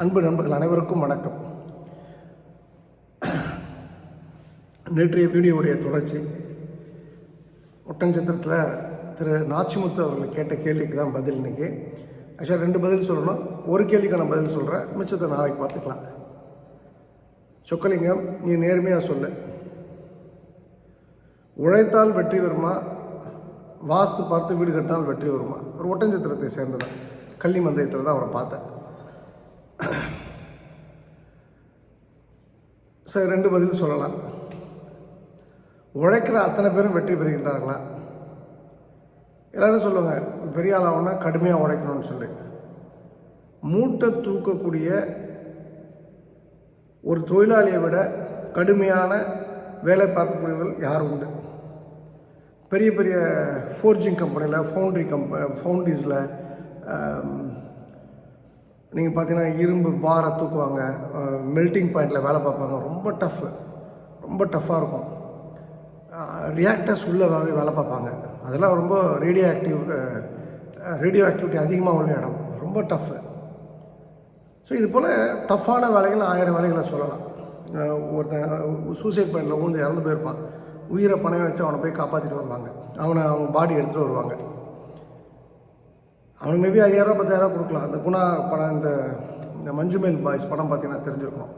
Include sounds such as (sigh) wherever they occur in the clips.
அன்பு நண்பர்கள் அனைவருக்கும் வணக்கம். நேற்றைய வீடியோவுடைய தொடர்ச்சி. ஒட்டஞ்சத்திரத்தில் திரு நாச்சிமுத்து அவர்கள் கேட்ட கேள்விக்கு தான் பதில் இன்றைக்கி ஆக்சுவலாக ரெண்டு பதில் சொல்லணும். ஒரு கேள்விக்கான பதில் சொல்கிறேன் மிச்சத்தை நாளைக்கு பார்த்துக்கலாம். சொக்கலிங்கம் நீ நேர்மையாக சொல்லு. உழைத்தால் வெற்றி வருமா? வாஸ்து பார்த்து வீடு கட்டினால் வெற்றி வருமா? ஒரு ஒட்டஞ்சத்திரத்தை சேர்ந்ததான் கள்ளி மந்திரத்தில் தான் அவரை பார்த்தேன். (clears throat) சரி ரெண்டு பதில் சொல்லலாம். உழைக்கிற அத்தனை பேரும் வெற்றி பெறுகின்றார்களா? எல்லாரும் சொல்லுவாங்க பெரிய ஆளாகனா கடுமையாக உழைக்கணும்னு சொல்லி. மூட்டை தூக்கக்கூடிய ஒரு தொழிலாளியை விட கடுமையான வேலை பார்க்கக்கூடியவர்கள் யாரும் உண்டு? பெரிய பெரிய ஃபோர்ஜிங் கம்பெனியில் ஃபவுண்ட்ரி கம்ப ஃபவுண்ட்ரிஸில் நீங்கள் பார்த்தீங்கன்னா இரும்பு பாரை தூக்குவாங்க மெல்ட்டிங் பாயிண்டில் வேலை பார்ப்பாங்க. ரொம்ப டஃப் ரொம்ப டஃப்பாக இருக்கும். ரியாக்டர்ஸ் உள்ள வேலை பார்ப்பாங்க. அதெல்லாம் ரொம்ப ரேடியோ ஆக்டிவ் ரேடியோ ஆக்டிவிட்டி அதிகமாக உள்ள இடம். ரொம்ப டஃப்பு ஸோ இது போல் டஃப்பான வேலைகள் ஆயிரம் வேலைகளை சொல்லலாம். ஒருத்தன் சூசைட் பாயிண்டில் ஊந்து இறந்து போயிருப்பான். உயிரை பணம் வச்சு அவனை போய் காப்பாற்றிட்டு வருவாங்க. அவனை அவங்க பாடி எடுத்துகிட்டு வருவாங்க. அவனுக்கு மேபி ஐயாயிரம் பத்தாயிரம் கொடுக்கலாம். அந்த குணா படம் இந்த இந்த மஞ்சுமேல் பாய்ஸ் படம் பார்த்தீங்கன்னா தெரிஞ்சிருக்கும்.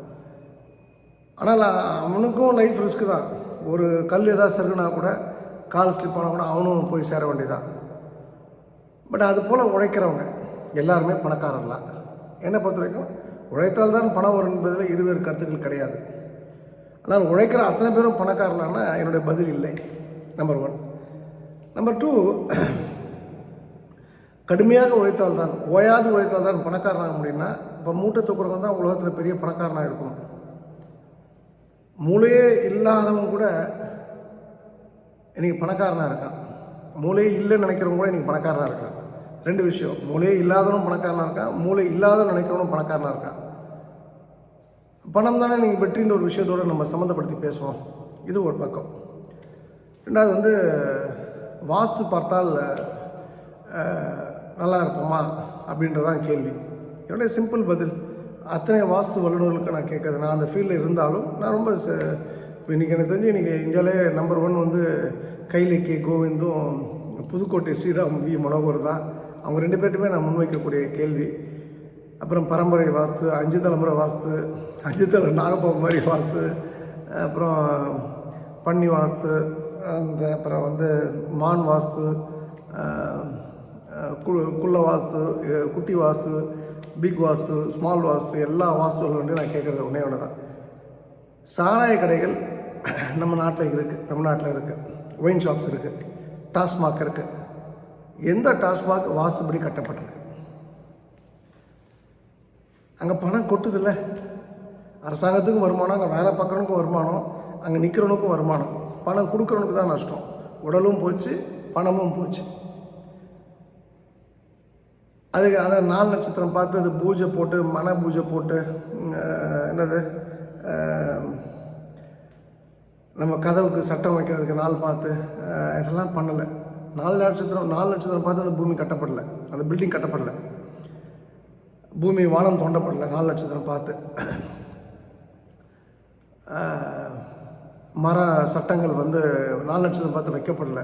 ஆனால் அவனுக்கும் லைஃப் ரிஸ்க்கு தான். ஒரு கல் ஏதாவது சருகுனா கூட கால் ஸ்லிப் ஆனால் கூட அவனும் போய் சேர வேண்டியதான் பட் அது போல் உழைக்கிறவங்க எல்லாருமே பணக்காரர்களா. என்னை பொறுத்த வரைக்கும் உழைத்தால் தான் பணம் வரும் என்பதில் இருவேறு கருத்துக்கள் கிடையாது. ஆனால் உழைக்கிற அத்தனை பேரும் பணக்காரலான்னா என்னுடைய பதில் இல்லை. நம்பர் ஒன் நம்பர் டூ கடுமையாக உழைத்தால் தான் ஓயாது உழைத்தால் தான் பணக்காரனாக முடியும்னா இப்போ மூட்டை தூக்குறவங்க தான் உலகத்தில் பெரிய பணக்காரனாக இருக்கணும். மூளையே இல்லாதவங்க கூட இன்னைக்கு பணக்காரனாக இருக்கான். மூளையே இல்லைன்னு நினைக்கிறவங்க கூட இன்றைக்கி பணக்காரனாக இருக்கான். ரெண்டு விஷயம் மூளையே இல்லாதவனும் பணக்காரனாக இருக்கான் மூளை இல்லாதவன் நினைக்கிறவனும் பணக்காரனாக இருக்கான். பணம் தானே நீங்கள் வெற்றின்ற ஒரு விஷயத்தோடு நம்ம சம்மந்தப்படுத்தி பேசுவோம் இது ஒரு பக்கம். ரெண்டாவது வந்து வாஸ்து பார்த்தால் நல்லா இருப்போமா அப்படின்றதான் கேள்வி. என்னுடைய சிம்பிள் பதில் அத்தனை வாஸ்து வல்லுநர்களுக்கு நான் கேட்குறது. நான் அந்த ஃபீல்டில் இருந்தாலும் நான் ரொம்ப இன்றைக்கி எனக்கு தெரிஞ்சு இன்றைக்கி இந்தியாவிலே நம்பர் ஒன் வந்து கைலை கே கோவிந்தும் புதுக்கோட்டை ஸ்ரீராம் வி. மனோகர் தான். அவங்க ரெண்டு பேர்ட்டுமே நான் முன்வைக்கக்கூடிய கேள்வி. அப்புறம் பரம்பரை வாஸ்து அஞ்சு தலைமுறை வாஸ்து அஞ்சு தலை நாகப்பாம்பு மாதிரி வாஸ்து அப்புறம் பன்னி வாஸ்து அந்த அப்புறம் வந்து மான் வாஸ்து குள்ள வாஸ்து குட்டி வாஸ்து பிக் வாஸ்து ஸ்மால் வாஸ்து எல்லா வாஸ்துகளும் வந்து நான் கேட்குறது ஒன்றே ஒன்று தான் சாராய கடைகள் (clears throat) நம்ம நாட்டில் இருக்குது தமிழ்நாட்டில் இருக்குது ஒயின் ஷாப்ஸ் இருக்குது டாஸ்மாக் இருக்குது எந்த டாஸ்மாக் வாஸ்துபடி கட்டப்பட்டிருக்கு? அங்கே பணம் கொட்டுதில்ல? அரசாங்கத்துக்கும் வருமானம் அங்கே வேலை பார்க்குறவனுக்கும் வருமானம் அங்கே நிற்கிறவனுக்கும் வருமானம். பணம் கொடுக்குறவனுக்கு தான் நஷ்டம். உடலும் போச்சு பணமும் போச்சு. அதுக்கு அந்த நாலு நட்சத்திரம் பார்த்து அது பூஜை போட்டு மன பூஜை போட்டு என்னது நம்ம கதவுக்கு சட்டம் வைக்கிறதுக்கு நாள் பார்த்து இதெல்லாம் பண்ணலை. நாலு நட்சத்திரம் நாலு நட்சத்திரம் பார்த்து அந்த பூமி கட்டப்படலை. அந்த பில்டிங் கட்டப்படலை. பூமி வானம் தோண்டப்படலை நாலு நட்சத்திரம் பார்த்து. மர சட்டங்கள் வந்து நாலு நட்சத்திரம் பார்த்து வைக்கப்படல.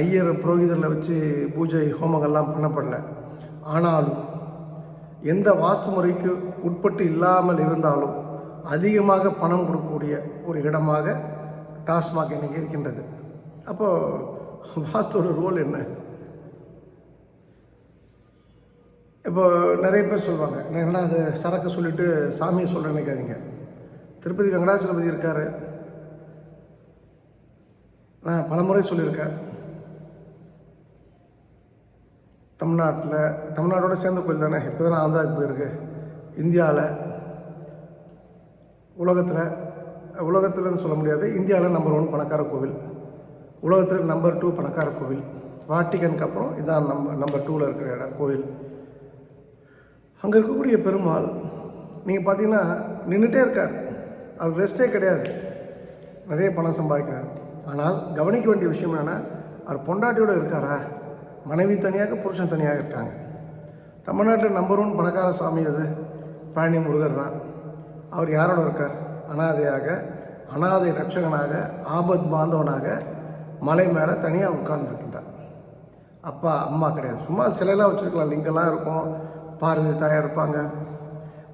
ஐயர் புரோகிதரில் வச்சு பூஜை ஹோமங்கள்லாம் பண்ணப்படல. ஆனாலும் எந்த வாஸ்து முறைக்கு உட்பட்டு இல்லாமல் இருந்தாலும் அதிகமாக பணம் கொடுக்கக்கூடிய ஒரு இடமாக டாஸ்மாக் இன்றைக்கி இருக்கின்றது. அப்போது வாஸ்துவோட ரோல் என்ன? இப்போ நிறைய பேர் சொல்லுவாங்க நான் என்ன அது சரக்கு சொல்லிட்டு சாமியை சொல்ல நினைக்காதீங்க. திருப்பதி வெங்கடாச்சலபதி இருக்கார். நான் பலமுறை சொல்லியிருக்கேன். தமிழ்நாட்டில் தமிழ்நாட்டோட சேர்ந்த கோயில் தானே? இப்போ தான் ஆந்திராவுக்கு போயிருக்கு. இந்தியாவில் உலகத்தில் உலகத்தில்னு சொல்ல முடியாது. இந்தியாவில் நம்பர் ஒன் பணக்கார கோவில். உலகத்தில் நம்பர் டூ பணக்கார கோவில். வாட்டிகனுக்கு அப்புறம் இதான் நம்ப நம்பர் டூவில் இருக்கிற இடம் கோவில். அங்கே இருக்கக்கூடிய பெருமாள் நீங்கள் பார்த்தீங்கன்னா நின்றுட்டே இருக்கார். அவர் ரெஸ்ட்டே கிடையாது. நிறைய பணம் சம்பாதிக்கிறார். ஆனால் கவனிக்க வேண்டிய விஷயம் என்னென்னா அவர் பொண்டாட்டியோடு இருக்காரா? மனைவி தனியாக புருஷன் தனியாக இருக்காங்க. தமிழ்நாட்டில் நம்பர் ஒன் பணக்கார சாமி அது பழனி முருகர் தான். அவர் யாரோட இருக்கார்? அனாதையாக அனாதை ரட்சகனாக ஆபத் பாந்தவனாக மலை மேலே தனியாக உட்கார்ந்துருக்கின்றார். அப்பா அம்மா கிடையாது. சும்மா சிலையெல்லாம் வச்சுருக்கலாம். லிங்கெல்லாம் இருக்கும். பார்வதி தாயார் இருப்பாங்க.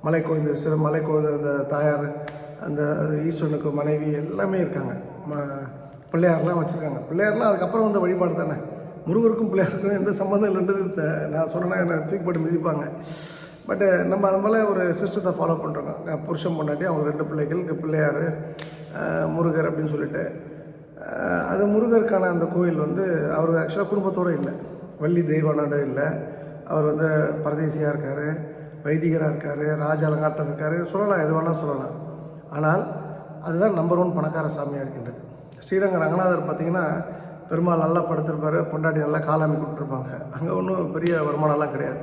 மலை கோயில் சிறு மலை கோயில் அந்த தாயார் அந்த ஈஸ்வரனுக்கு மனைவி எல்லாமே இருக்காங்க. ம- பிள்ளையார்லாம் வச்சுருக்காங்க. பிள்ளையார்லாம் அதுக்கப்புறம் வந்து வழிபாடு தானே. முருகருக்கும் பிள்ளையாருக்கும் எந்த சம்மந்தம் இல்லைன்றது நான் சொன்னேன்னா என்னை தூக்கிப்பட்டு மிதிப்பாங்க. பட்டு நம்ம அது போல் ஒரு சிஸ்டத்தை ஃபாலோ பண்ணுறோங்க புருஷன் பொண்டாட்டி அவங்க ரெண்டு பிள்ளைகள் பிள்ளையார் முருகர் அப்படின்னு சொல்லிட்டு. அது முருகருக்கான அந்த கோயில் வந்து அவர் ஆக்சுவலாக குடும்பத்தோடு இல்லை. வள்ளி தெய்வானோட இல்லை. அவர் வந்து பரதேசியாக இருக்கார் வைதிகராக இருக்கார் ராஜ அலங்காரத்தில் இருக்கார். சொல்லலாம் எது வேணால் சொல்லலாம். ஆனால் அதுதான் நம்பர் ஒன் பணக்கார சாமியாக இருக்கின்றது. ஸ்ரீரங்க ரங்கநாதர் பார்த்தீங்கன்னா பெருமாள் நல்லா படுத்திருப்பார் பொண்டாட்டி நல்லா காலாமி கொடுத்துருப்பாங்க அங்கே ஒன்றும் பெரிய வருமானம்லாம் கிடையாது.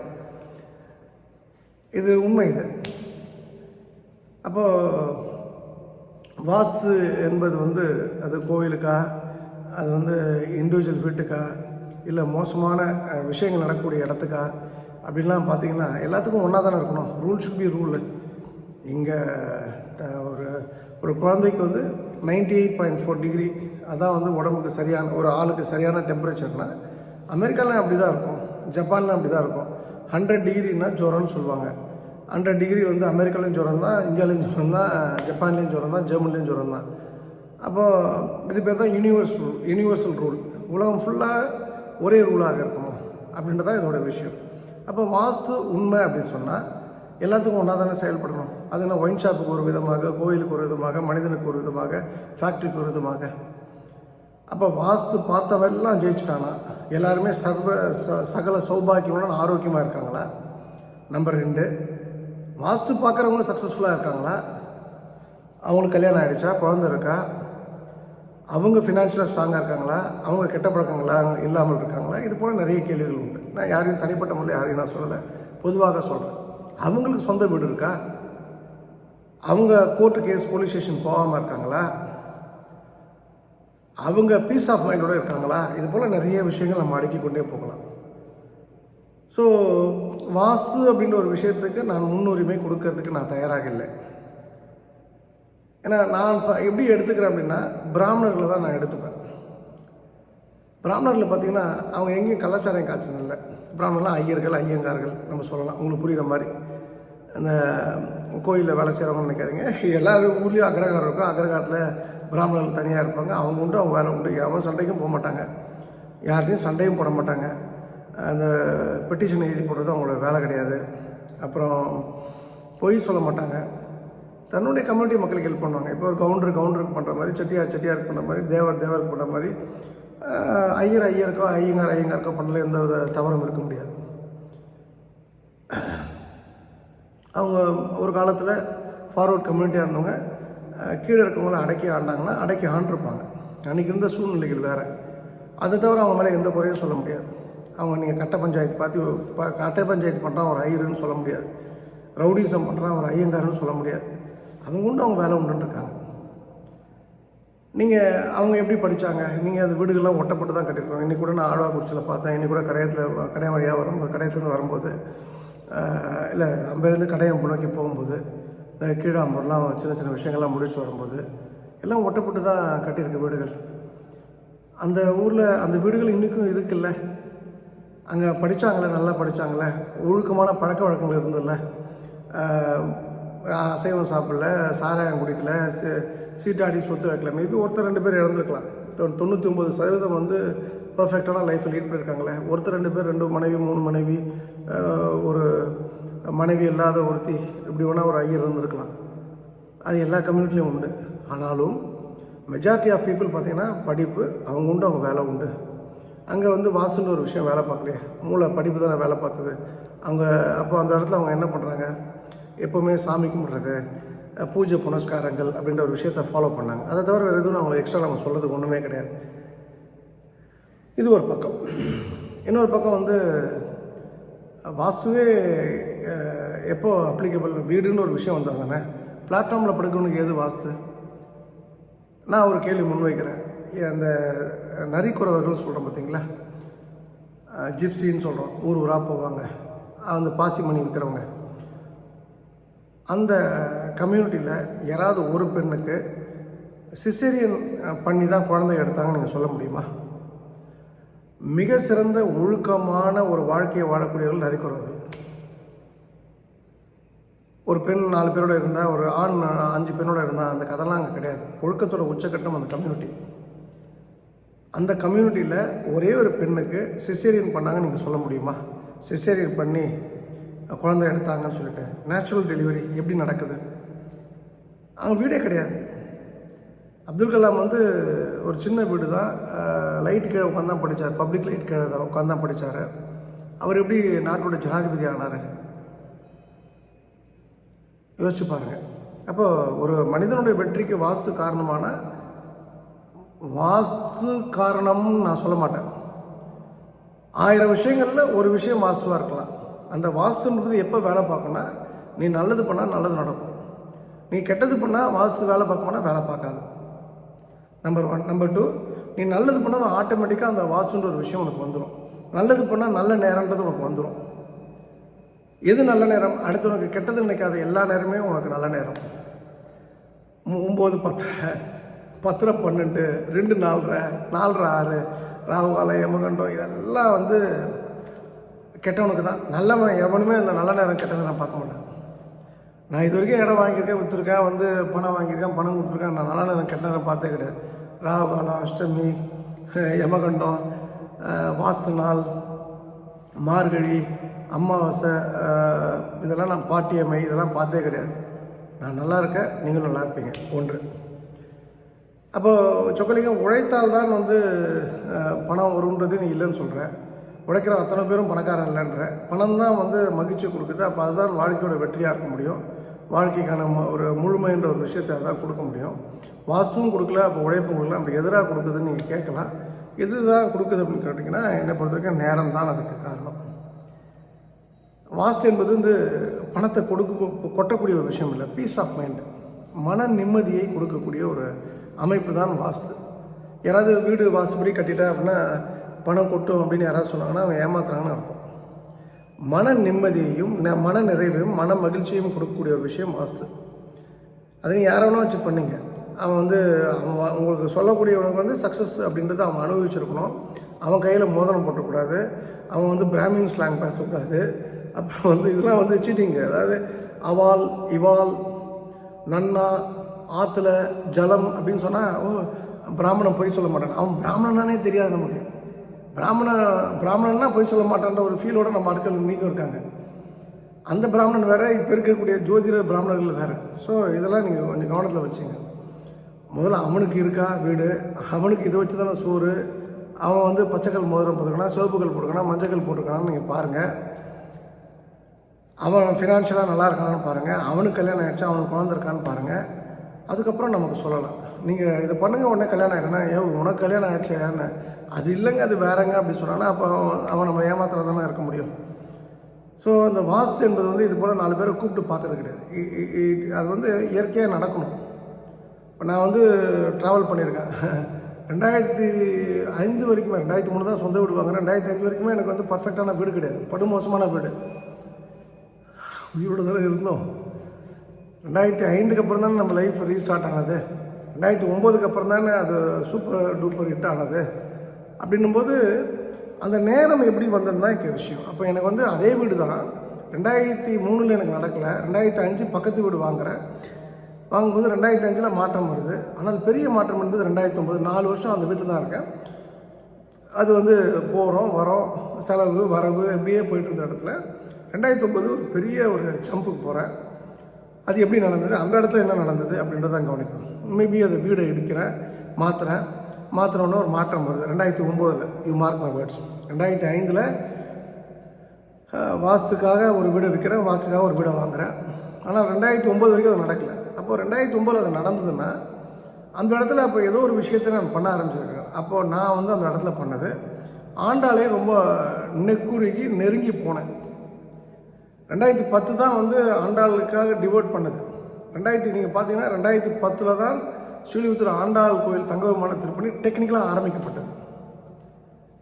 இது உண்மை இது. அப்போது வாஸ்து என்பது வந்து அது கோவிலுக்கா? அது வந்து இண்டிவிஜுவல் வீட்டுக்கா? இல்லை மோசமான விஷயங்கள் நடக்கக்கூடிய இடத்துக்கா? அப்படின்லாம் பார்த்தீங்கன்னா எல்லாத்துக்கும் ஒன்றா தானே இருக்கணும். ரூல் ஷுட் பி ரூல் இங்கே ஒரு ஒரு குழந்தைக்கு வந்து ninety eight point four degree அதான் வந்து உடம்புக்கு சரியான ஒரு ஆளுக்கு சரியான டெம்பரேச்சர்னா அமெரிக்காலாம் அப்படி தான் இருக்கும். ஜப்பான்லாம் அப்படி தான் இருக்கும். ஹண்ட்ரட் டிகிரினா ஜுரம்னு சொல்லுவாங்க. ஹண்ட்ரட் டிகிரி வந்து அமெரிக்காலையும் ஜுரம் தான் இந்தியாவிலையும் ஜுரம் தான் ஜப்பான்லேயும் ஜுரம் தான் ஜெர்மன்லேயும் ஜுரம் தான் அப்போது இது பேர் தான் யூனிவர்ஸ் ரூல் யூனிவர்சல் ரூல் உலகம் ஃபுல்லாக ஒரே ரூலாக இருக்கணும் அப்படின்றதான் இதோட விஷயம். அப்போ வாஸ்து உண்மை அப்படின்னு சொன்னால் எல்லாத்துக்கும் ஒன்றா தானே செயல்படணும்? அது ஒயின் ஷாப்புக்கு ஒரு விதமாக கோயிலுக்கு ஒரு விதமாக மனிதனுக்கு ஒரு விதமாக ஃபேக்ட்ரிக்கு ஒரு விதமாக. அப்போ வாஸ்து பார்த்தவெல்லாம் ஜெயிச்சுட்டானா? எல்லாருமே சர்வ ச சகல சௌபாக்கியமான ஆரோக்கியமாக இருக்காங்களா? நம்பர் ரெண்டு வாஸ்து பார்க்குறவங்க சக்ஸஸ்ஃபுல்லாக இருக்காங்களா? அவங்களுக்கு கல்யாணம் ஆகிடுச்சா குழந்தை இருக்கா? அவங்க ஃபினான்ஷியலாக ஸ்ட்ராங்காக இருக்காங்களா? அவங்க கெட்ட பழக்கங்களா? இல்லாமல் இருக்காங்களா? இது போல் நிறைய கேள்விகள் உண்டு. நான் யாரையும் தனிப்பட்ட முறையில் யாரையும் நான் சொல்லலை. பொதுவாக சொல்கிறேன் அவங்களுக்கு சொந்த வீடு இருக்கா? அவங்க கோர்ட்டு கேஸ் போலீஸ் ஸ்டேஷன் போகாமல் இருக்காங்களா? அவங்க பீஸ் ஆஃப் மைண்டோடு இருக்காங்களா? இது போல் நிறைய விஷயங்கள் நம்ம அடுக்கிக் கொண்டே போகலாம். ஸோ வாஸ்து அப்படின்ற ஒரு விஷயத்துக்கு நான் முன்னுரிமை கொடுக்கறதுக்கு நான் தயாராக இல்லை. ஏன்னா நான் இப்போ எப்படி எடுத்துக்கிறேன் அப்படின்னா பிராமணர்களை தான் நான் எடுத்துப்பேன். பிராமணரில் பார்த்தீங்கன்னா அவங்க எங்கேயும் கலாச்சாரம் காய்ச்சதில்லை. பிராமணர்லாம் ஐயர்கள் ஐயங்கார்கள் நம்ம சொல்லலாம். உங்களுக்கு புரிகிற மாதிரி. அந்த கோயிலில் வேலை செய்கிறவங்க நினைக்காதீங்க. எல்லா ஊர்லேயும் அக்ரகாரம் இருக்கும். அக்ரகாரத்தில் பிராமணர்கள் தனியாக இருப்பாங்க. அவங்க உண்டு அவங்க வேலை உண்டு. அவன் சண்டைக்கும் போக மாட்டாங்க. யார்கிட்டையும் சண்டையும் போட மாட்டாங்க. அந்த பெட்டிஷன் எழுதி போடுறது அவங்களோட வேலை கிடையாது. அப்புறம் பொய் சொல்ல மாட்டாங்க. தன்னுடைய கம்யூனிட்டி மக்களுக்கு ஹெல்ப் பண்ணுவாங்க. இப்போ ஒரு கவுண்டர் கவுண்டருக்கு பண்ணுற மாதிரி செட்டியார் செட்டியாருக்கு பண்ணுற மாதிரி தேவர் தேவருக்கு பண்ணுற மாதிரி ஐயர் ஐயருக்கோ ஐயங்கார் ஐயங்காருக்கோ பண்ணல எந்த வித தவறும் இருக்க முடியாது. அவங்க ஒரு காலத்தில் ஃபார்வர்ட் கம்யூனிட்டியாக இருந்தவங்க கீழே இருக்கவங்கள அடக்கி ஆண்டாங்கன்னா அடக்கி ஆண்டிருப்பாங்க. அன்றைக்கி இருந்த சூழ்நிலைகள் வேறு. அதை தவிர அவங்க மேலே எந்த குறையும் சொல்ல முடியாது. அவங்க நீங்கள் கட்ட பஞ்சாயத்து பார்த்து ப- கட்ட பஞ்சாயத்து பண்ணுறான் ஒரு ஐயருன்னு சொல்ல முடியாது. ரவுடிசம் பண்ணுறான் ஒரு ஐயங்காருன்னு சொல்ல முடியாது. அவங்க உண்டு அவங்க வேலை உண்டுருக்காங்க நீங்கள் அவங்க எப்படி படித்தாங்க நீங்கள் அந்த வீடுகள்லாம் ஒட்டப்பட்டு தான் கட்டியிருக்காங்க இன்றைக்கூட நான் ஆழ்வாக்குறிச்சியில் பார்த்தேன். இன்றைக்கூட கடையத்தில் கடை வழியாக வரும்போது கடையத்துலேருந்து வரும்போது இல்லை அம்பேருந்து கடையம் நோக்கி போகும்போது இந்த கீழாம்பூர்லாம் சின்ன சின்ன விஷயங்கள்லாம் முடிச்சு வரும்போது எல்லாம் ஒட்டப்பட்டு தான் கட்டியிருக்க வீடுகள். அந்த ஊரில் அந்த வீடுகள் இன்றைக்கும் இருக்குல்ல? அங்கே படித்தாங்களே நல்லா படித்தாங்களே ஒழுக்கமான பழக்க வழக்கங்கள் இருந்ததில்ல? அசைவம் சாப்பிடல சாராயம் குடிக்கல சீட்டாடி சொத்து வைக்கல. மேபி ஒருத்தர் ரெண்டு பேர் இழந்துருக்கலாம் தொண்ணூற்றி ஒம்பது சதவீதம் வந்து பர்ஃபெக்டான லைஃப்பை லீட் பண்ணியிருக்காங்களே ஒருத்தர் ரெண்டு பேர் ரெண்டு மனைவி மூணு மனைவி ஒரு மனைவி இல்லாத ஒருத்தி இப்படி வேணால் ஒரு ஐயர் இருந்திருக்கலாம். அது எல்லா கம்யூனிட்டிலையும் உண்டு. ஆனாலும் மெஜாரிட்டி ஆஃப் பீப்புள் பார்த்தீங்கன்னா படிப்பு அவங்க உண்டு அவங்க வேலை உண்டு. அங்கே வந்து வாசுன்னு ஒரு விஷயம் வேலை பார்க்கலையே. மூளை படிப்பு தானே வேலை பார்த்தது. அவங்க அப்போ அந்த இடத்துல அவங்க என்ன பண்ணுறாங்க எப்போவுமே சாமி கும்பிட்றது பூஜை புனஸ்காரங்கள் அப்படின்ற ஒரு விஷயத்தை ஃபாலோ பண்ணாங்க. அதை தவிர வேறு எதுவும் அவங்க எக்ஸ்ட்ரா நம்ம சொல்கிறதுக்கு ஒன்றுமே கிடையாது. இது ஒரு பக்கம். இன்னொரு பக்கம் வந்து வாஸ்துவே எப்போ அப்ளிகபிள் வீடுன்னு ஒரு விஷயம் வந்தாங்கண்ணே பிளாட்ஃபார்மில் படுக்கணுக்கு எது வாஸ்து? நான் ஒரு கேள்வி முன்வைக்கிறேன். ஏன் அந்த நரிக்குறவர்கள் சொல்கிறோம் பார்த்தீங்களா ஜிப்சின்னு சொல்கிறோம் ஊர் ஊராக போவாங்க. அந்த பாசி மணி விற்கிறவங்க அந்த கம்யூனிட்டியில் யாராவது ஒரு பெண்ணுக்கு சிசேரியன் பண்ணி தான் குழந்தை எடுத்தாங்கன்னு நீங்கள் சொல்ல முடியுமா? மிக சிறந்த ஒழுக்கமான ஒரு வாழ்க்கையை வாழக்கூடியவர்கள் நரிக்குறவர்கள். ஒரு பெண் நாலு பேரோட இருந்தால் ஒரு ஆண் அஞ்சு பெண்ணோட இருந்தால் அந்த கதைலாம் அங்கே கிடையாது. ஒழுக்கத்தோட உச்சக்கட்டம் அந்த கம்யூனிட்டி அந்த கம்யூனிட்டியில் ஒரே ஒரு பெண்ணுக்கு சிசேரியன் பண்ணாங்க நீங்கள் சொல்ல முடியுமா? சிசேரியன் பண்ணி குழந்தை எடுத்தாங்கன்னு சொல்லிட்டு. நேச்சுரல் டெலிவரி எப்படி நடக்குது? அவங்க வீடே கிடையாது. அப்துல் கலாம் வந்து ஒரு சின்ன வீடு தான் லைட் கீழே உட்காந்து தான் படித்தார் பப்ளிக் லைட் கீழே தான் உட்காந்து தான் படித்தார் அவர் எப்படி நாட்டோட ஜனாதிபதி ஆனார்? யோசிச்சு பாருங்கள் அப்போ ஒரு மனிதனுடைய வெற்றிக்கு வாஸ்து காரணமான வாஸ்து காரணம்னு நான் சொல்ல மாட்டேன். ஆயிரம் விஷயங்களில் ஒரு விஷயம் வாஸ்துவாக இருக்கலாம். அந்த வாஸ்துன்றது எப்போ வேலை பார்க்கணும்னா நீ நல்லது பண்ணால் நல்லது நடக்கும். நீ கெட்டது பண்ணால் வாஸ்து வேலை பார்க்கணும்னா வேலை பார்க்காது. நம்பர் ஒன் நம்பர் டூ நீ நல்லது பண்ணால் ஆட்டோமேட்டிக்காக அந்த வாசுன்ற ஒரு விஷயம் உனக்கு வந்துடும் நல்லது பண்ணால் நல்ல நேரம்ன்றது உனக்கு வந்துடும் எது நல்ல நேரம்? அடுத்து உனக்கு கெட்டது நினைக்காத எல்லா நேரமே உனக்கு நல்ல நேரம். ஒம்பது பத்து பத்தரை பன்னெண்டு ரெண்டு நாலரை நாலரை ஆறு ராகுகாலம் யமகண்டம் இதெல்லாம் வந்து கெட்டவனுக்கு தான். நல்லவன் எவனுமே இந்த நல்ல நேரம் கெட்டதை நான் பார்க்க மாட்டேன். நான் இது வரைக்கும் இடம் வாங்கியிருக்கேன் விற்றுருக்கேன் வந்து பணம் வாங்கியிருக்கேன் பணம் கொடுத்துருக்கேன். நான் நல்லா எனக்கு கெட்ட நேரம் பார்த்தே கிடையாது. ராகுகாலம் அஷ்டமி யமகண்டம் வாசு வாஸ்து நாள் மார்கழி அமாவாசை இதெல்லாம் நான் பாட்டியம்மை இதெல்லாம் பார்த்தே கிடையாது. நான் நல்லா இருக்கேன் நீங்களும் நல்லா இருப்பீங்க. ஒன்று. அப்போது சொக்கலிங்கம் உழைத்தால் தான் வந்து பணம் வருன்றது நீ இல்லைன்னு சொல்கிறேன் உழைக்கிற அத்தனை பேரும் பணக்காரன் இல்லைன்ற. பணம் தான் வந்து மகிழ்ச்சி கொடுக்குது. அப்போ அதுதான் வாழ்க்கையோட வெற்றியாக இருக்க முடியும். வாழ்க்கைக்கான ம- ஒரு முழுமைன்ற ஒரு விஷயத்தை தான் கொடுக்க முடியும். வாஸ்துவும் கொடுக்கல அப்போ உழைப்பும் கொடுக்கல அப்போ எதிராக கொடுக்குதுன்னு நீங்கள் கேட்கலாம். எதுதான் கொடுக்குது அப்படின்னு கேட்டிங்கன்னா என்னை பொறுத்த வரைக்கும் நேரம் தான் அதுக்கு காரணம். வாஸ்து என்பது வந்து பணத்தை கொடுக்க கொட்டக்கூடிய ஒரு விஷயம் இல்லை. பீஸ் ஆஃப் மைண்ட் மன நிம்மதியை கொடுக்கக்கூடிய ஒரு அமைப்பு தான் வாஸ்து. யாராவது வீடு வாசுபடி கட்டிட்டா அப்படின்னா பணம் கொட்டும் அப்படின்னு யாராவது சொன்னாங்கன்னா அவன் ஏமாத்துறாங்கன்னு அர்த்தம். மன நிம்மதியையும் ந- மன நிறைவையும் மன மகிழ்ச்சியையும் கொடுக்கக்கூடிய ஒரு விஷயம் வாஸ்து அதை யாரவனோ வச்சு பண்ணீங்க. அவன் வந்து அவன் உங்களுக்கு சொல்லக்கூடியவனுக்கு வந்து சக்ஸஸ் அப்படின்றத அவன் அனுபவிச்சிருக்கணும். அவன் கையில் மோதனம் போட்டக்கூடாது. அவன் வந்து பிராமின் ஸ்லாங் பேசக்கூடாது. அப்புறம் வந்து இதெல்லாம் வந்து சீட்டிங்கு அதாவது அவால் இவால் நன்னா ஆற்றுல ஜலம் அப்படின்னு சொன்னால் பிராமணன் பொய் சொல்ல மாட்டான். அவன் பிராமணனானே தெரியாது நமக்கு. பிராமண பிராமணன்னா பொய் சொல்ல மாட்டான்ற ஒரு ஃபீலோட நம்ம ஆட்கள் இன்றைக்கும் இருக்காங்க. அந்த பிராமணன் வேறு இப்போ இருக்கக்கூடிய ஜோதிடர் பிராமணர்கள் வேறு. ஸோ இதெல்லாம் நீங்கள் கொஞ்சம் கவனத்தில் வச்சுங்க. முதல்ல அவனுக்கு இருக்கா வீடு? அவனுக்கு இதை வச்சு தானே சோறு? அவன் வந்து பச்சைக்கல் மோதிரம் போட்டுக்கணும் சிவப்புகள் போட்டுக்கணும் மஞ்சள் போட்டுக்கணும்னு நீங்கள் பாருங்கள் அவன் ஃபினான்ஷியலாக நல்லா இருக்கானான்னு பாருங்கள் அவனுக்கு கல்யாணம் ஆகிடுச்சா அவனுக்கு குழந்தை இருக்கான்னு பாருங்கள் அதுக்கப்புறம் நமக்கு சொல்லலாம். நீங்கள் இதை பண்ணுங்க உடனே கல்யாணம் ஆகிடுனா ஏ உனக்கு கல்யாணம் ஆகிடுச்சு என்ன? அது இல்லைங்க அது வேறங்க அப்படி சொன்னான்னா அப்போ அவன் நம்ம ஏமாத்திரம் தானே இருக்க முடியும். ஸோ அந்த வாஸ்து என்பது வந்து இது போல் நாலு பேரை கூப்பிட்டு பார்க்கறது கிடையாது. அது வந்து இயற்கையாக நடக்கணும். இப்போ நான் வந்து ட்ராவல் பண்ணியிருக்கேன். (laughs) ரெண்டாயிரத்தி ஐந்து வரைக்குமே ரெண்டாயிரத்தி மூணு தான் சொந்த வீடு வாங்குறேன் ரெண்டாயிரத்தி அஞ்சு வரைக்குமே எனக்கு வந்து பர்ஃபெக்டான வீடு கிடையாது. படுமோசமான வீடு. உயிரோடு தானே இருந்தோம். ரெண்டாயிரத்தி ஐந்துக்கு அப்புறம் தானே நம்ம லைஃப் ரீஸ்டார்ட் ஆனது. ரெண்டாயிரத்தி ஒம்போதுக்கு அப்புறம் தானே அது சூப்பர் டூப்பர் ஹிட் ஆனது. அப்படின்னும்போது அந்த நேரம் எப்படி வந்ததுன்னு தான் இங்கே விஷயம். அப்போ எனக்கு வந்து அதே வீடு தான். ரெண்டாயிரத்தி மூணில் எனக்கு நடக்கலை. ரெண்டாயிரத்தி அஞ்சு பக்கத்து வீடு வாங்குறேன். வாங்கும்போது ரெண்டாயிரத்தி அஞ்சில் மாற்றம் வருது. ஆனால் பெரிய மாற்றம் என்பது ரெண்டாயிரத்தி ஒம்பது. நாலு வருஷம் அந்த வீட்டில் தான் இருக்கேன். அது வந்து போகிறோம் வரோம். செலவு வரவு எப்படியே போயிட்டு இருந்த இடத்துல ரெண்டாயிரத்தி ஒம்பது ஒரு பெரிய ஒரு ஜம்புக்கு போகிறேன் அது எப்படி நடந்தது? அந்த இடத்துல என்ன நடந்தது அப்படின்றத கவனிக்கணும். மேபி அது வீடை எடுக்கிறேன் மாற்றுறேன் மாற்றினோன்னு ஒரு மாற்றம் வருது. ரெண்டாயிரத்தி ஒம்போதில் யூ மார்க் மை வேர்ட்ஸ் ரெண்டாயிரத்தி ஐந்தில் வாஸ்துக்காக ஒரு வீடை விற்கிறேன் வாஸ்துக்காக ஒரு வீடை வாங்குகிறேன் ஆனால் ரெண்டாயிரத்தி ஒம்பது வரைக்கும் அது நடக்கலை. அப்போ ரெண்டாயிரத்தி ஒம்போது அது நடந்ததுன்னா அந்த இடத்துல அப்போ ஏதோ ஒரு விஷயத்தை நான் பண்ண ஆரம்பிச்சிருக்கேன். அப்போது நான் வந்து அந்த இடத்துல பண்ணது. ஆண்டாலே ரொம்ப நெக்குருகி நெருங்கி போனேன். ரெண்டாயிரத்தி பத்து தான் வந்து ஆண்டாளுக்காக டிவோட் பண்ணது. ரெண்டாயிரத்தி நீங்கள் பார்த்தீங்கன்னா ரெண்டாயிரத்தி பத்தில் தான் ஸ்ரீலிபுத்தூர் ஆண்டாள் கோயில் தங்க விமான திருப்பணி டெக்னிக்கலாக ஆரம்பிக்கப்பட்டது.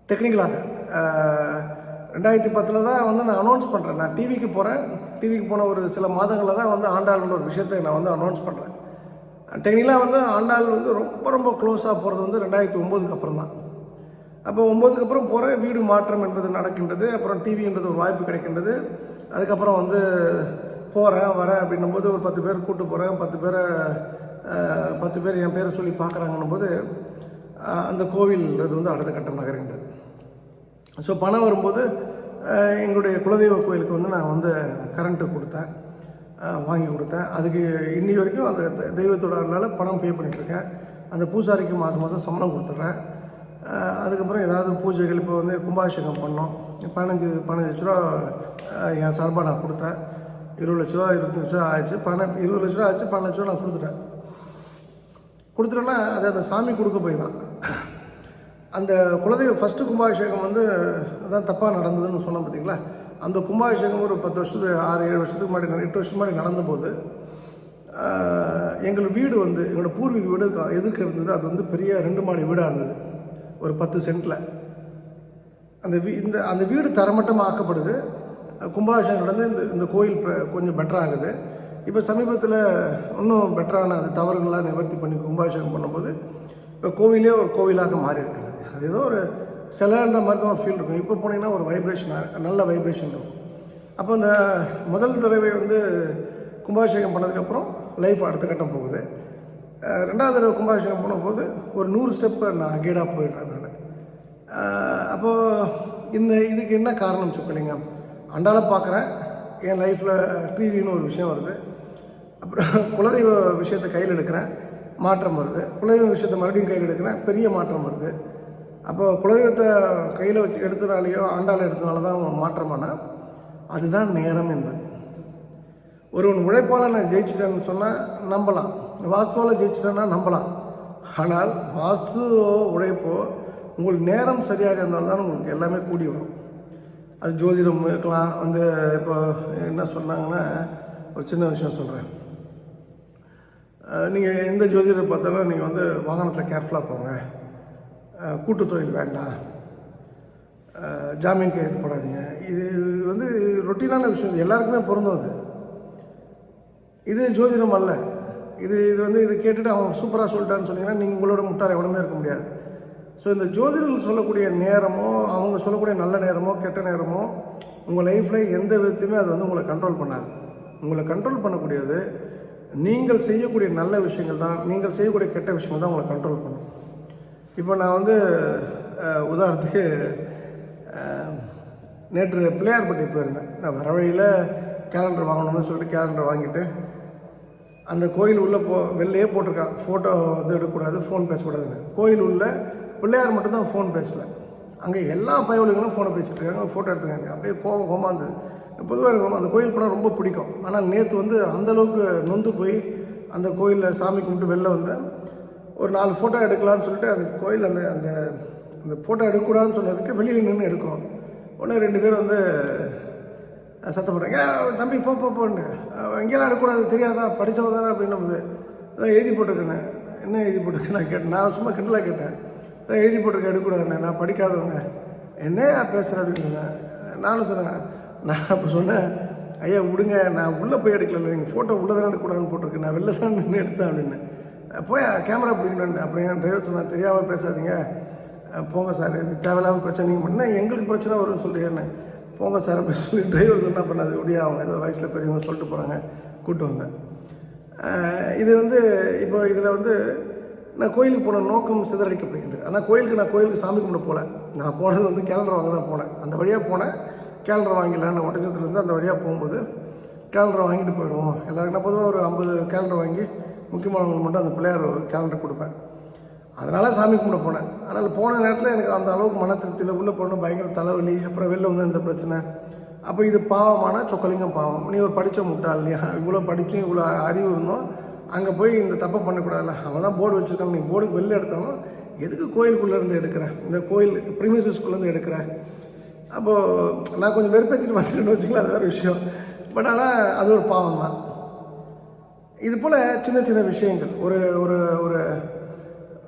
டெக்னிக்கலாக ரெண்டாயிரத்தி பத்தில் தான் வந்து நான் அனௌன்ஸ் பண்ணுறேன் நான் டிவிக்கு போகிறேன் டிவிக்கு போன ஒரு சில மாதங்களில் தான் வந்து ஆண்டாள்ன்ற ஒரு விஷயத்தை நான் வந்து அனௌன்ஸ் பண்ணுறேன் டெக்னிக்கலாக வந்து ஆண்டாள் வந்து ரொம்ப ரொம்ப க்ளோஸாக போகிறது வந்து ரெண்டாயிரத்தி ஒம்போதுக்கு அப்புறம் தான். அப்போ ஒம்போதுக்கு அப்புறம் போகிற வீடு மாற்றம் என்பது நடக்கின்றது. அப்புறம் டிவின்றது ஒரு வாய்ப்பு கிடைக்கின்றது. அதுக்கப்புறம் வந்து போகிறேன் வரேன் அப்படின்னும் போது ஒரு பத்து பேர் கூப்பிட்டு போகிறேன் பத்து பேரை பத்து பேர் என் பேரை சொல்லி பார்க்குறாங்கன்னும் போது அந்த கோவில்ன்றது வந்து அடுத்த கட்டம் நகர்கின்றது. ஸோ பணம் வரும்போது எங்களுடைய குலதெய்வ கோயிலுக்கு வந்து நான் வந்து கரண்ட்டு கொடுத்தேன். வாங்கி கொடுத்தேன். அதுக்கு இன்னி வரைக்கும் அந்த தெ- தெய்வத்தோட அருளால் பணம் பே பண்ணிகிட்ருக்கேன் அந்த பூசாரிக்கு மாதம் மாதம் சம்பளம் கொடுத்துட்றேன். அதுக்கப்புறம் ஏதாவது பூஜைகள் இப்போ வந்து கும்பாபிஷேகம் பண்ணோம். பதினஞ்சு பதினஞ்சு லட்ச ரூபா என் சார்பாக நான் கொடுத்தேன். இருபது லட்ச ரூபா இருபத்தி லட்ச ரூபா ஆச்சு பணம் இருபது லட்ச ரூபா ஆச்சு பன்னெண்டு லட்ச ரூபா நான் கொடுத்துட்டேன். கொடுத்துட்டேன்னா அது அந்த சாமி கொடுக்க போய் தான் அந்த குலதெய்வ ஃபஸ்ட்டு கும்பாபிஷேகம் வந்து அதான் தப்பாக நடந்ததுன்னு சொன்னோம் பார்த்தீங்களா அந்த கும்பாபிஷேகம் ஒரு பத்து வருஷத்துக்கு ஆறு ஏழு வருஷத்துக்கு முன்னாடி எட்டு வருஷம் முன்னாடி நடந்தபோது ஆஹ், எங்கள் வீடு வந்து எங்களோட பூர்வீக வீடு எதுக்கு இருந்தது? அது வந்து பெரிய ரெண்டு மாடி வீடாக இருந்தது. ஒரு பத்து சென்ட்டில் அந்த வீ இந்த அந்த வீடு தரமட்டமாக ஆக்கப்படுது. கும்பாபிஷேகம் நடந்து இந்த இந்த கோயில் கொஞ்சம் பெட்டராகுது இப்போ சமீபத்தில் இன்னும் பெட்டரான அந்த தவறுகள்லாம் நிவர்த்தி பண்ணி கும்பாபிஷேகம் பண்ணும்போது இப்போ கோவிலே ஒரு கோவிலாக மாறி இருக்குது அது ஏதோ ஒரு சிலன்ற மாதிரி தான் ஃபீல் இருக்கும். இப்போ போனீங்கன்னா ஒரு வைப்ரேஷன் நல்ல வைப்ரேஷன் இருக்கும். அப்போ இந்த முதல் தடவை வந்து கும்பாபிஷேகம் பண்ணதுக்கப்புறம் லைஃப் அடுத்த கட்டம் போகுது. ரெண்டாவது தடவை கும்பாபிஷேகம் பண்ணும்போது ஒரு நூறு ஸ்டெப்பு நான் கீடாக போயிடுறேன் நான். அப்போது இந்த இதுக்கு என்ன காரணம் சொக்கலிங்கம் அண்டால பார்க்குறேன். என் லைஃப்பில் டிவின்னு ஒரு விஷயம் வருது. அப்புறம் குலதெய்வ விஷயத்தை கையில் எடுக்கிறேன் மாற்றம் வருது. குலதெய்வ விஷயத்தை மறுபடியும் கையில் எடுக்கிறேன் பெரிய மாற்றம் வருது. அப்போ குலதெய்வத்தை கையில் வச்சு எடுத்தனாலேயோ ஆண்டால் எடுத்தனால தான் மாற்றமானா அதுதான் நேரம் என்பது. ஒருவன் உழைப்பால் நான் ஜெயிச்சிட்டேன்னு சொன்னால் நம்பலாம். வாஸ்துவால் ஜெயிச்சிட்டேன்னா நம்பலாம். ஆனால் வாஸ்துவோ உழைப்போ உங்களுக்கு நேரம் சரியாக இருந்தால் தான் உங்களுக்கு எல்லாமே கூடி வரும். அது ஜோதிடம் இருக்கலாம். வந்து இப்போ என்ன சொன்னாங்கன்னா ஒரு சின்ன விஷயம் சொல்கிறேன் நீங்கள் எந்த ஜோதிடரை பார்த்தாலும் நீங்கள் வந்து வாகனத்தில் கேர்ஃபுல்லாக போங்க. கூட்டுத்தொழில் வேண்டாம். ஜாமீன் கையெழுத்து போடாதீங்க இது வந்து ரொட்டீனான விஷயம். இது எல்லாருக்குமே பொருந்தும் அது. இது ஜோதிடம் அல்ல. இது இது வந்து இது கேட்டுட்டு அவன் சூப்பராக சொல்லிட்டான்னு சொன்னீங்கன்னா நீங்கள் உங்களோட முட்டாள எவ்வளோமே இருக்க முடியாது. ஸோ இந்த ஜோதிடர்கள் சொல்லக்கூடிய நேரமோ அவங்க சொல்லக்கூடிய நல்ல நேரமோ கெட்ட நேரமோ உங்கள் லைஃப்பில் எந்த விதத்தையுமே அது வந்து உங்களை கண்ட்ரோல் பண்ணாது. உங்களை கண்ட்ரோல் பண்ணக்கூடியது நீங்கள் செய்யக்கூடிய நல்ல விஷயங்கள் தான் நீங்கள் செய்யக்கூடிய கெட்ட விஷயங்கள் தான் உங்களை கண்ட்ரோல் பண்ணும். இப்போ நான் வந்து உதாரணத்துக்கு நேற்று நேற்று பிள்ளையார்பட்டி போயிருந்தேன். நான் வர வழியில் கேலண்டர் வாங்கணும்னு சொல்லிட்டு கேலண்டர் வாங்கிட்டு அந்த கோயில் உள்ளே போ வெளிலையே போட்டிருக்கான். ஃபோட்டோ வந்து எடுக்கக்கூடாது ஃபோன் பேசக்கூடாதுன்னு. கோயில் உள்ள பிள்ளையார் மட்டும்தான் ஃபோன் பேசலை. அங்கே எல்லா பயவலிகளும் ஃபோனை பேசிட்டு இருக்காங்க ஃபோட்டோ எடுத்துக்காங்க அப்படியே கோவம் கோமாந்து பொதுவாக இருக்கும் அந்த கோயில் போனால் ரொம்ப பிடிக்கும். ஆனால் நேற்று வந்து அந்த அளவுக்கு நொந்து போய் அந்த கோயிலில் சாமி கும்பிட்டு வெளில வந்தேன். ஒரு நாலு ஃபோட்டோ எடுக்கலாம்னு சொல்லிட்டு அந்த கோயில் அந்த அந்த அந்த ஃபோட்டோ எடுக்கக்கூடாதுன்னு சொன்னதுக்கு வெளியில் நின்று எடுக்கிறோம். ஒன்று ரெண்டு பேர் வந்து சத்தம் போடுறாங்க தம்பி போ போ போன்னு எங்கேயெல்லாம் எடுக்கக்கூடாது தெரியாதா? படித்தவங்க தானே? அப்படின்னு அதான் எழுதி போட்டிருக்கேன். என்ன எழுதி போட்டிருக்கேன் நான் கேட்டேன். நான் சும்மா கிண்டலாக கேட்டேன். எழுதி போட்டிருக்க எடுக்கக்கூடாதுண்ணே நான் படிக்காதவங்க. என்ன பேசுகிறேன் அப்படின்னு சொன்னேன் நானும் சொன்னேன். நான் அப்போ சொன்னேன் ஐயா விடுங்க. நான் உள்ளே போய் எடுக்கல நீங்கள் ஃபோட்டோ உள்ளே தானே எடுக்கக்கூடாதுன்னு போட்டிருக்கேன் நான் வெளில தான் நின்று எடுத்தேன் அப்படின்னு. போய் கேமரா பிடிக்கணும் அப்படியே என் டிரைவர் சொன்னால் தெரியாமல் பேசாதீங்க. போங்க சார். இது தேவையில்லாமல் பிரச்சனை. பண்ணால் எங்களுக்கு பிரச்சனை வரும்னு சொல்லிடுறேன் போங்க சார் அப்படின்னு சொல்லி டிரைவர் என்ன பண்ணாது முடியா அவங்க ஏதோ வயசில் பெரியவங்க சொல்லிட்டு போகிறாங்க கூப்பிட்டு வந்தேன் இது வந்து இப்போ இதில் வந்து நான் கோயிலுக்கு போன நோக்கம் சிதறடிக்கப்படுகிறது. ஆனால் கோயிலுக்கு நான் கோயிலுக்கு சாமி கும்பிட போகல நான் போனது வந்து கேலண்டர் வாங்க தான் போனேன். அந்த வழியாக போனேன். கேலண்டர் வாங்கிடலாம் நான் ஒட்டச்சத்துலேருந்து அந்த வழியாக போகும்போது கேலண்டர் வாங்கிட்டு போயிடுவோம். எல்லாருக்கும் நான் பொதுவாக ஒரு ஐம்பது கேலண்டர் வாங்கி முக்கியமானவங்களுக்கு மட்டும் அந்த பிள்ளையார் ஒரு கேலண்டர் கொடுப்பேன். அதனால் சாமி கும்பிட போனேன். அதனால் போன நேரத்தில் எனக்கு அந்த அளவுக்கு மன திருப்தியில் உள்ளே போன பயங்கர தலைவலி அப்புறம் வெளில வந்து இந்த பிரச்சனை. அப்போ இது பாவமான சொக்கலிங்கம் பாவம். நீ ஒரு படித்த முட்டாள். இல்லையா இவ்வளோ படித்தும் இவ்வளோ அறிவு இருந்தோம். அங்கே போய் இந்த தப்பை பண்ணக்கூடாதுல்ல? அவன் தான் போர்டு வச்சுருக்கான். நீ போர்டுக்கு வெளில எடுத்தாலும் எதுக்கு கோயிலுக்குள்ளேருந்து எடுக்கிறேன் இந்த கோயில் ப்ரிமிசஸ்குள்ளேருந்து எடுக்கிறேன் அப்போது நான் கொஞ்சம் வெறுப்பேற்றிட்டு வந்துட்டேன்னு வச்சுக்கலாம் அது வேறு விஷயம். பட் ஆனால் அது ஒரு பாவம் தான் இது போல் சின்ன சின்ன விஷயங்கள். ஒரு ஒரு ஒரு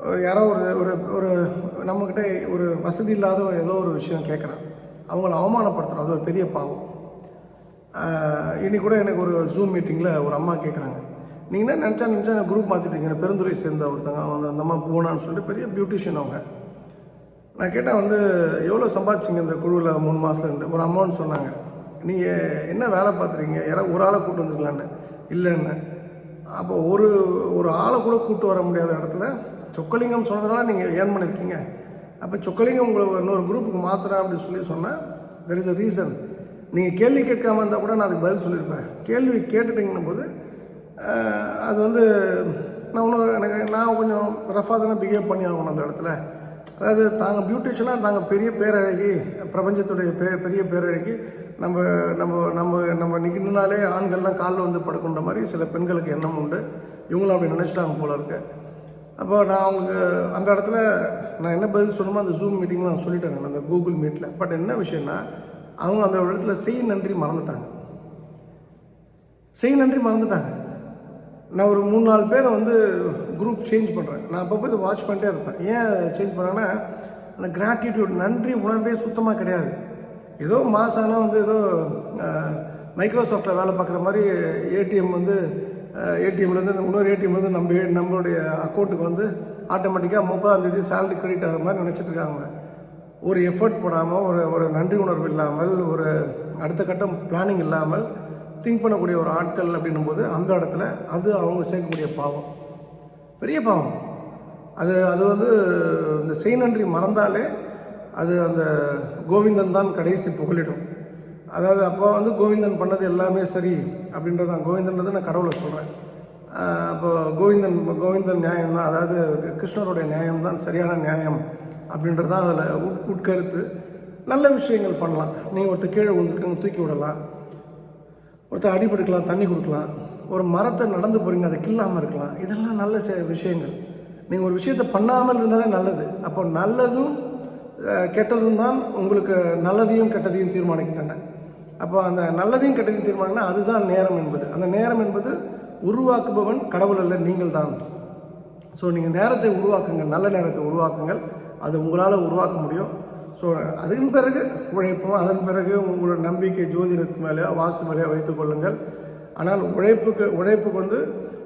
ஒரு யாரோ ஒரு ஒரு ஒரு நம்மக்கிட்ட ஒரு வசதி இல்லாத ஏதோ ஒரு விஷயம் கேட்குறான் அவங்கள அவமானப்படுத்துகிறோம் அது ஒரு பெரிய பாவம். ஆஹ் இன்னைக்கு கூட எனக்கு ஒரு ஜூம் மீட்டிங்கில் ஒரு அம்மா கேட்குறாங்க நீங்கள் என்ன நினச்சா நினச்சா குரூப் மாற்றிட்டீங்க பெருந்துறை சேர்ந்த ஒருத்தங்க அவங்க அந்த அம்மா போனான்னு சொல்லிட்டு பெரிய பியூட்டிஷியன் அவங்க. நான் கேட்டேன் வந்து எவ்வளோ சம்பாதிச்சிங்க இந்த குழுவில் மூணு மாதம் ஒரு அமௌண்ட் சொன்னாங்க. நீங்கள் என்ன வேலை பார்த்துறீங்க யாராவது ஒரு ஆளை கூப்பிட்டு வந்துருக்கலான்னு இல்லைன்னு அப்போ ஒரு ஒரு ஆளை கூட கூட்டு வர முடியாத இடத்துல சொக்கலிங்கம் சொன்னதுனால நீங்கள் ஏர்ன் பண்ணியிருக்கீங்க அப்போ சொக்கலிங்கம் உங்களை இன்னொரு குரூப்புக்கு மாற்றுறேன் அப்படின்னு சொல்லி சொன்னால் தெர் இஸ் அ ரீசன் நீங்கள் கேள்வி கேட்காம இருந்தால் கூட நான் அதுக்கு பதில் சொல்லியிருப்பேன் கேள்வி கேட்டுட்டீங்கன்னும் போது அது வந்து நான் இன்னும் எனக்கு நான் கொஞ்சம் ரஃபாக தானே பிஹேவ் பண்ணி ஆகணும் அந்த இடத்துல. அதாவது தாங்க பியூட்டிஷனாக தாங்க பெரிய பேரழகி பிரபஞ்சத்துடைய பே பெரிய பேரழகி நம்ம நம்ம நம்ம நம்ம நிற்கணுனாலே ஆண்கள்லாம் காலில் வந்து படுக்கின்ற மாதிரி சில பெண்களுக்கு எண்ணம் உண்டு. இவங்களும் அப்படி நினச்சிட்டாங்க போல இருக்கு. அப்போ நான் அவங்களுக்கு அந்த இடத்துல நான் என்ன பதில் சொல்லணுமோ அந்த ஜூம் மீட்டிங்கில் நான் சொல்லிட்டேன் அந்த கூகுள் மீட்டில் பட் என்ன விஷயம்னா அவங்க அந்த இடத்துல செய் நன்றி மறந்துட்டாங்க. செய் நன்றி மறந்துட்டாங்க. நான் ஒரு மூணு நாலு பேரை வந்து குரூப் சேஞ்ச் பண்ணுறேன் நான் அப்பப்போ இதை வாட்ச் பண்ணிட்டே இருப்பேன். ஏன் சேஞ்ச் பண்ணேன்னா அந்த கிராட்டிடியூட் நன்றி உணர்வே சுத்தமாக கிடையாது. ஏதோ மாசானா வந்து ஏதோ மைக்ரோசாஃப்டில் வேலை பார்க்குற மாதிரி ஏடிஎம் வந்து ஏடிஎம்லேருந்து இன்னொரு ஏடிஎம்லேருந்து நம்ம நம்மளுடைய அக்கௌண்ட்டுக்கு வந்து ஆட்டோமேட்டிக்காக முப்பதாந்தேதி சேலரி கிரெடிட் ஆகிற மாதிரி நினச்சிட்டு இருக்காங்க. ஒரு எஃபர்ட் போடாமல் ஒரு ஒரு நன்றி உணர்வு இல்லாமல் ஒரு அடுத்த கட்டம் பிளானிங் இல்லாமல் திங்க் பண்ணக்கூடிய ஒரு ஆட்கள் அப்படின்னும் போது அந்த இடத்துல அது அவங்க சேர்க்கக்கூடிய பாவம். பெரிய பாவம். அது அது வந்து இந்த செய் நன்றி மறந்தாலே அது அந்த கோவிந்தன் தான் கடைசி புகழிடும் அதாவது அப்போ வந்து கோவிந்தன் பண்ணது எல்லாமே சரி அப்படின்றது தான் கோவிந்தன்றது நான் கடவுளை சொல்கிறேன் அப்போ கோவிந்தன் கோவிந்தன் நியாயம் தான் அதாவது கிருஷ்ணருடைய நியாயம் தான் சரியான நியாயம் அப்படின்றது தான் அதில் உட் உட்கருத்து. நல்ல விஷயங்கள் பண்ணலாம். நீங்கள் ஒருத்தர் கீழே உங்களுக்கு தூக்கி விடலாம். ஒருத்தர் அடிபடுக்கலாம் தண்ணி கொடுக்கலாம் ஒரு மரத்தை நடந்து போகிறீங்க அதை கில்லாமல் இருக்கலாம். இதெல்லாம் நல்ல விஷயங்கள். நீங்கள் ஒரு விஷயத்தை பண்ணாமல் இருந்தாலே நல்லது. அப்போ நல்லதும் கெட்டதும் தான் உங்களுக்கு நல்லதையும் கெட்டதையும் தீர்மானிக்கின்றன. அப்போ அந்த நல்லதையும் கெட்டதையும் தீர்மானினா அதுதான் நேரம் என்பது. அந்த நேரம் என்பது உருவாக்குபவன் கடவுள் அல்ல நீங்கள் தான். ஸோ நீங்கள் நேரத்தை உருவாக்குங்கள் நல்ல நேரத்தை உருவாக்குங்கள். அது உங்களால் உருவாக்க முடியும். ஸோ அதன் பிறகு உழைப்போம் அதன் பிறகு உங்களோட நம்பிக்கை ஜோதிடத்து மேலேயோ வாஸ்து மேலேயோ வைத்துக் கொள்ளுங்கள் ஆனால் உழைப்புக்கு உழைப்புக்கு வந்து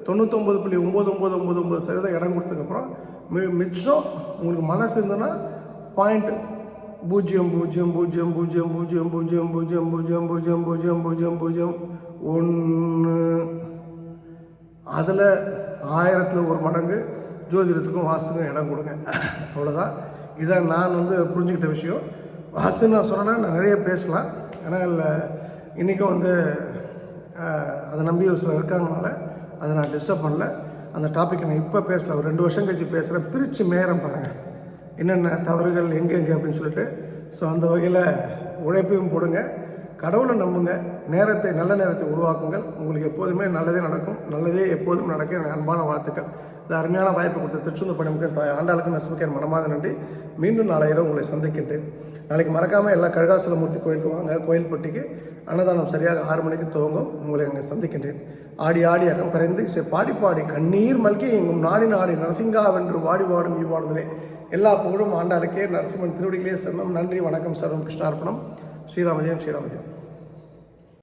தொண்ணூத்தொம்பது புள்ளி ஒம்பது ஒம்பது ஒம்பது ஒம்பது சதவீதம் இடம் கொடுத்ததுக்கப்புறம் மி மிச்சம் உங்களுக்கு மனசு இருந்ததுன்னா பாயிண்ட் பூஜ்ஜியம் பூஜ்ஜியம் பூஜ்ஜியம் பூஜ்ஜியம் பூஜ்ஜியம் பூஜ்ஜியம் பூஜ்ஜியம் பூஜ்ஜியம் பூஜ்ஜியம் பூஜ்ஜியம் பூஜ்ஜியம் பூஜ்ஜியம் ஒன்று அதில் ஆயிரத்தில் ஒரு மடங்கு ஜோதிடத்துக்கும் வாஸ்துக்கும் இடம் கொடுங்க அவ்வளோதான் இதான் நான் வந்து புரிஞ்சுக்கிட்ட விஷயம். வாஸ்து நான் சொன்னேன்னா நான் நிறைய பேசலாம். ஆனால் இன்றைக்கும் வந்து அதை நம்பி ஒரு சிலர் இருக்காங்கனால அதை நான் டிஸ்டர்ப் பண்ணல. அந்த டாப்பிக்கை நான் இப்போ பேசல. ஒரு ரெண்டு வருஷம் கழிச்சு பேசுகிறேன் பிரித்து மேரம் பாருங்கள் என்னென்ன தவறுகள் எங்கெங்கே அப்படின்னு சொல்லிட்டு. ஸோ அந்த வகையில் உழைப்பையும் போடுங்க. கடவுளை நம்புங்க. நேரத்தை நல்ல நேரத்தை உருவாக்குங்கள். உங்களுக்கு எப்போதுமே நல்லதே நடக்கும். நல்லதே எப்போதும் நடக்க எனக்கு அன்பான வாழ்த்துக்கள். இந்த அருமையான வாய்ப்பு கொடுத்த திருச்செந்தூர் பணிமுக தாய் ஆண்டாளுக்கு நரசிம்மக்கேன் மனமாத நன்றி. மீண்டும் நாளை உங்களை சந்திக்கின்றேன். நாளைக்கு மறக்காமல் எல்லா கழகாசலமூர்த்தி கோயிலுக்கு வாங்க. கோயில்பட்டிக்கு அன்னதானம் சரியாக ஆறு மணிக்கு துவங்கும். உங்களை அங்கே சந்திக்கின்றேன். ஆடி ஆடி அகம் கரைந்து சே பாடி பாடி கண்ணீர் மல்கி எங்கும் நாடி நாடி நரசிங்கா வென்று வாடி வாடும் இவ்வாடுதலே. எல்லா புகழும் ஆண்டாளுக்கே நரசிம்மன் திருவடிகளே சரணம் நன்றி வணக்கம் சர்வம் கிருஷ்ணார்ப்பணம் ஸ்ரீராமஜெயம் ஸ்ரீராமஜெயம்.